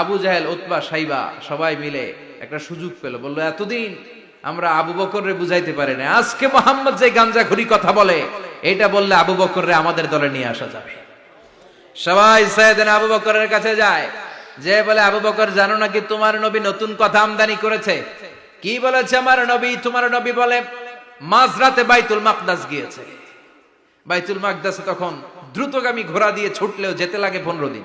আবু জাহেল, উতবা, সাইবা, সবাই মিলে একটা সুযোগ পেল। বলল, এতদিন আমরা আবু বকররে বুঝাইতে পারি না আজকে মোহাম্মদ যে গাঞ্জাখুরি কথা বলে, এটা বললে আবু বকররে আমাদের দলে নিয়ে আসা যাবে। সবাই সাইয়েদিন আবু বকরের কাছে যায়। যে বলে, আবু বকর, জানো নাকি তোমার নবী নতুন কথা আমদানি করেছে? কি বলেছে, আমার নবী? তোমার নবী বলে, মাঝরাতে বাইতুল মাকদাস গিয়েছে। বাইতুল মাকদাসে তখন দ্রুতগামী ঘোড়া দিয়ে ছুটলেও যেতে লাগে পনেরো দিন।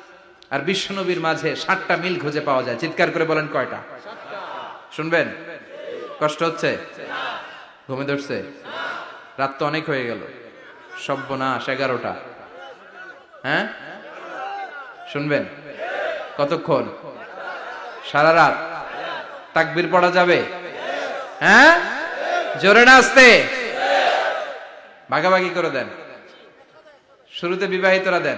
আর বিশ্বনবীর মাঝে ষাটটা মিল খুঁজে পাওয়া যায়। চিৎকার করে বলেন কয়টা? শুনবেন? কষ্ট হচ্ছে? ঘুমে ধরছে? রাত তো অনেক হয়ে গেল। সব্যনাশ এগারোটা। হ্যাঁ? শুনবেন? কতক্ষণ? সারা রাত। তাকবির পড়া যাবে? হ্যাঁ? জোরে না আসতে ভাগাভাগি করে দেন। শুরুতে বিবাহিতরা দেন।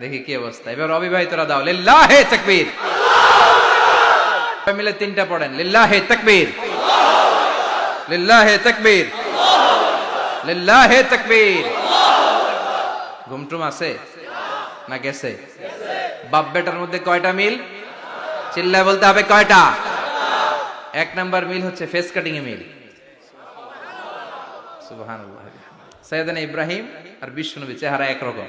দেখি কি অবস্থা। এবার অবিবাহিতরা দাও। লিল্লাহে তাকবীর। মিলে তিনটা পড়েন। লিল্লাহে তাকবীর। লিল্লাহে তাকবীর। লিল্লাহে তাকবীর। ঘুমটুম আছে? না গেছে? বাপ বেটার মধ্যে কয়টা মিল? চিল্লায় বলতে হবে কয়টা? এক নাম্বার মিল হচ্ছে ফেস কাটিং এ মিল। সুবহানাল্লাহ। সৈয়দানা ইব্রাহিম আর বিশ্বনবী, চেহারা একরকম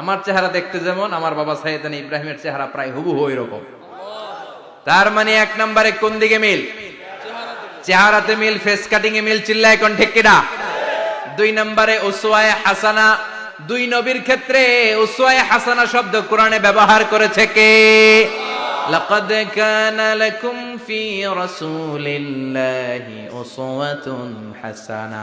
আমার চেহারা দেখতে যেমন, আমার বাবা সাইয়েদান ইব্রাহিমের চেহারা প্রায় হুবহু এরকম তার মানে এক নম্বরে কোন দিকে মিল? চেহারাতে মিল ফেস কাটিং এ মিল, চিল্লায় কোন ঠিক দুই নম্বরে উসওয়ায়ে হাসানা, দুই নবীর ক্ষেত্রে উসওয়ায়ে হাসানা শব্দ কোরআনে ব্যবহার করেছে কে? লাকাদ কানা লাকুম ফি রাসূলিল্লাহি উসওয়াতুন হাসানা।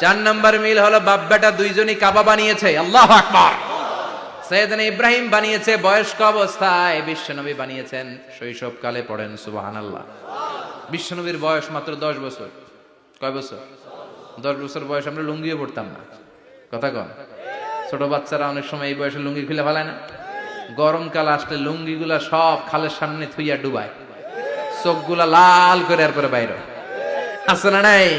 চার নাম্বার মিল হলো বাপ দুইজনই কাবা বানিয়েছে। আল্লাহ আকবার। সৈয়দনা ইব্রাহিম বানিয়েছে, বয়স্ক অবস্থায় বিশ্বনবী বানিয়েছেন। শৈশবকালে পড়েন, সুবহানাল্লাহ। বিশ্বনবীর বয়স মাত্র দশ বছর। কয় বছর? দশ বছর বয়স আমরা লুঙ্গিও পড়তাম না। কথা কন। ছোট বাচ্চারা অনেক সময় এই বয়সে লুঙ্গি খুলে ফেলায় না। গরমকাল আসলে লুঙ্গিগুলা সব খালের সামনে থুইয়া ডুবায়। চোখগুলা লাল করে এরপরে বাইরে। আছে না নাই?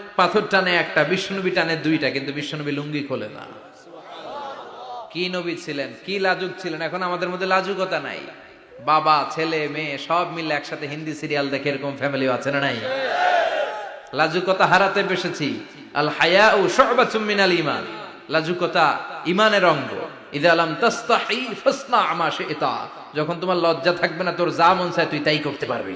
পাথর টানে একটা বিশ্বনবী টানে দুইটা, কিন্তু বিশ্বনবী লুঙ্গি খোলে না। কি নবী ছিলেন? কি লাজুক ছিলেন? এখন আমাদের মধ্যে লাজুকতা নাই। বাবা, ছেলে, মেয়ে, সব মিলে একসাথে হিন্দি সিরিয়াল দেখে এরকম ফ্যামিলি আছে না নাই? লাজুকতা হারাতে বসেছি। আল হায়া ও মিনাল ইমান লাজুকতা ইমানের অঙ্গ। যখন তোমার লজ্জা থাকবে না, তোর যা মন চায় তুই তাই করতে পারবি।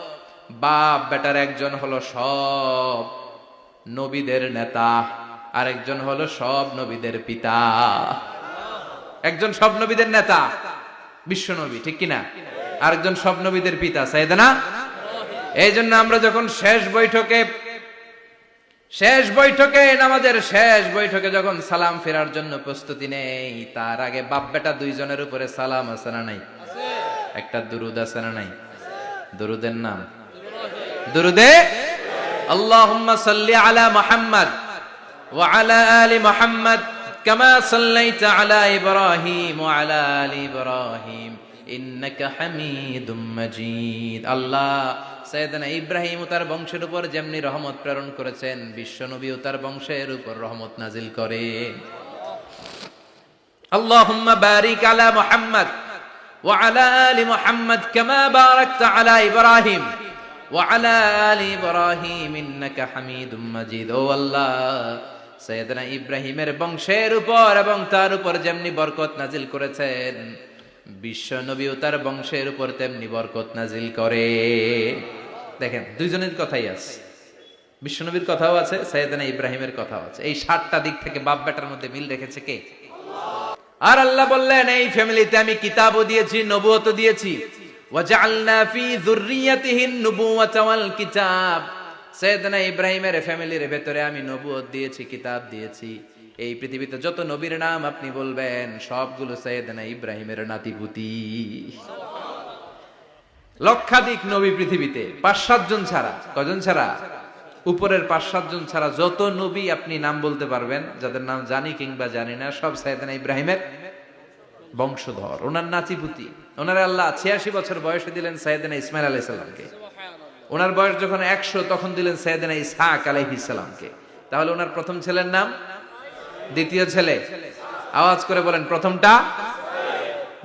বাপ বেটার একজন হলো সব নবীদের নেতা আর একজন হলো সব নবীদের পিতা। একজন সব নবীদের নেতা, বিশ্ব নবী, ঠিক কিনা? আরেকজন সব নবীদের পিতা সাইদানা এই জন্য আমরা যখন শেষ বৈঠকে শেষ বৈঠকে, নামাজের শেষ বৈঠকে যখন সালাম ফেরার জন্য প্রস্তুতি নেই, তার আগে বাপ বেটা দুইজনের উপরে সালাম আছে না নাই? একটা দুরুদ আছে না নাই? দুরুদের নাম? দুরুদে? আল্লাহুম্মা সাল্লি আলা মুহাম্মদ ওয়া আলা আলি মুহাম্মদ কামা সাল্লাইতা আলা ইব্রাহিম ওয়া আলা আলি ইব্রাহিম ইন্নাকা হামিদুম মাজিদ। আল্লাহ সৈয়দনা ইব্রাহিম তার বংশের উপর যেমনি রহমত প্রেরণ করেছেন বিশ্বনবী ও তার বংশের উপর রহমত নাজিল করে। আল্লাহুম্মা বারিক আলা মুহাম্মদ ওয়া আলা আলি মুহাম্মদ কামা বারাকতা আলা ইব্রাহিম। ওয়া আলা ইব্রাহিম ইন্নাকা হামিদুম মাজিদ। ও আল্লাহ, সৈয়দনা ইব্রাহিমের বংশের উপর এবং তার উপর যেমনি বরকত নাজিল করেছেন, বিশ্ব নবী ও তার বংশের উপর তেমনি বরকত নাজিল করে। দেখেন, দুইজনের কথাই আছে। বিশ্বনবীর কথাও আছে, সৈয়দানা ইব্রাহিমের কথাও আছে। এই সাতটা দিক থেকে বাপ বেটার মধ্যে মিল রেখেছে কে? আর আল্লাহ বললেন, এই ফ্যামিলিতে আমি কিতাবও দিয়েছি নবুয়ত দিয়েছি। ইব্রাহিমের ফ্যামিলির ভেতরে আমি দিয়েছি, কিতাব দিয়েছি। এই পৃথিবীতে যত নবীর নাম আপনি বলবেন, সবগুলো সৈয়দনা ইব্রাহিমের লক্ষাধিক নবী পৃথিবীতে, পাঁচ সাতজন ছাড়া, কজন ছাড়া? উপরের পাঁচ সাতজন ছাড়া যত নবী আপনি নাম বলতে পারবেন, যাদের নাম জানি কিংবা জানি না, সব সাইদানা ইব্রাহিমের। বংশধর ওনার নাচিপুতি ওনার আল্লাহ ছিয়াশি বছর বয়সে দিলেন সাইদানা ইসমাইল আলাই সাল্লামকে ওনার বয়স যখন একশো তখন দিলেন সাইদানা ইসহাক আলাইহিস সালামকে। তাহলে ওনার প্রথম ছেলের নাম? দ্বিতীয় ছেলে? আওয়াজ করে বলেন প্রথমটা?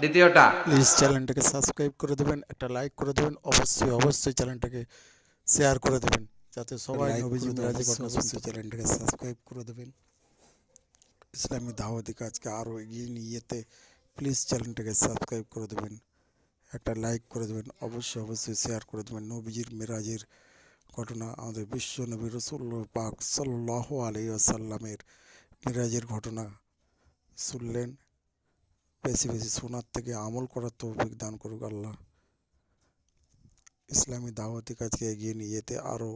দ্বিতীয়টা? প্লিজ চ্যানেলটাকে সাবস্ক্রাইব করে দেবেন একটা লাইক করে দেবেন অবশ্যই অবশ্যই চ্যানেলটাকে শেয়ার করে দেবেন যাতে সবাই লাইক নবীজি করে মিরাজের দেবেন, ঘটনা অবশ্যই শুনতে চ্যানেলটাকে সাবস্ক্রাইব করে দেবেন। ইসলামী দাওয়াতি কাজকে আরও এগিয়ে নিয়ে যেতে প্লিজ চ্যানেলটাকে সাবস্ক্রাইব করে দেবেন, একটা লাইক করে দেবেন, অবশ্যই অবশ্যই শেয়ার করে দেবেন। নবীজির মেরাজের ঘটনা আমাদের বিশ্ব নবী রসুল্লাহ পাক সাল্লাহ আলী আসাল্লামের মেরাজের ঘটনা শুনলেন। বেশি বেশি শোনার থেকে আমল করার তৌফিক দান করুক আল্লাহ। ইসলামী দাওয়াতি কাজকে এগিয়ে নিয়ে যেতে আরও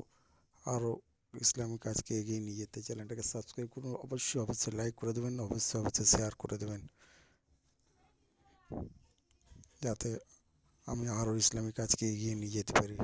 আরও ইসলামী কাজকে এগিয়ে নিয়ে যেতে। চ্যানেলটাকে সাবস্ক্রাইব করুন, অবশ্যই অবশ্যই লাইক করে দেবেন, অবশ্যই অবশ্যই শেয়ার করে দেবেন। যাতে আমি আরও ইসলামী কাজকে এগিয়ে নিয়ে যেতে পারি।